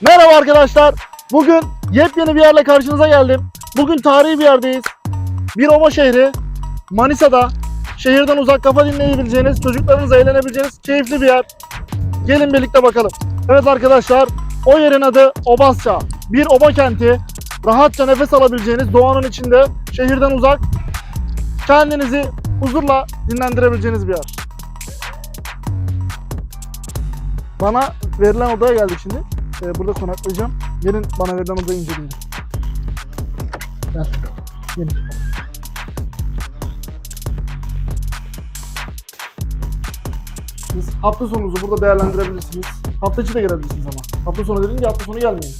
Merhaba arkadaşlar. Bugün yepyeni bir yerle karşınıza geldim. Bugün tarihi bir yerdeyiz. Bir ova şehri. Manisa'da. Şehirden uzak kafa dinleyebileceğiniz, çocuklarınızla eğlenebileceğiniz keyifli bir yer. Gelin birlikte bakalım. Evet arkadaşlar, o yerin adı Obasça. Bir oba kenti. Rahatça nefes alabileceğiniz, doğanın içinde, şehirden uzak, kendinizi huzurla dinlendirebileceğiniz bir yer. Bana verilen odaya geldik şimdi. Ee, burada konaklayacağım. Gelin bana verilen odayı inceleyin. Gel. Gelin. Siz hafta sonunuzu burada değerlendirebilirsiniz. Hafta içi de gelebilirsiniz ama. Hafta sonu dediğim ki hafta sonu gelmeyin.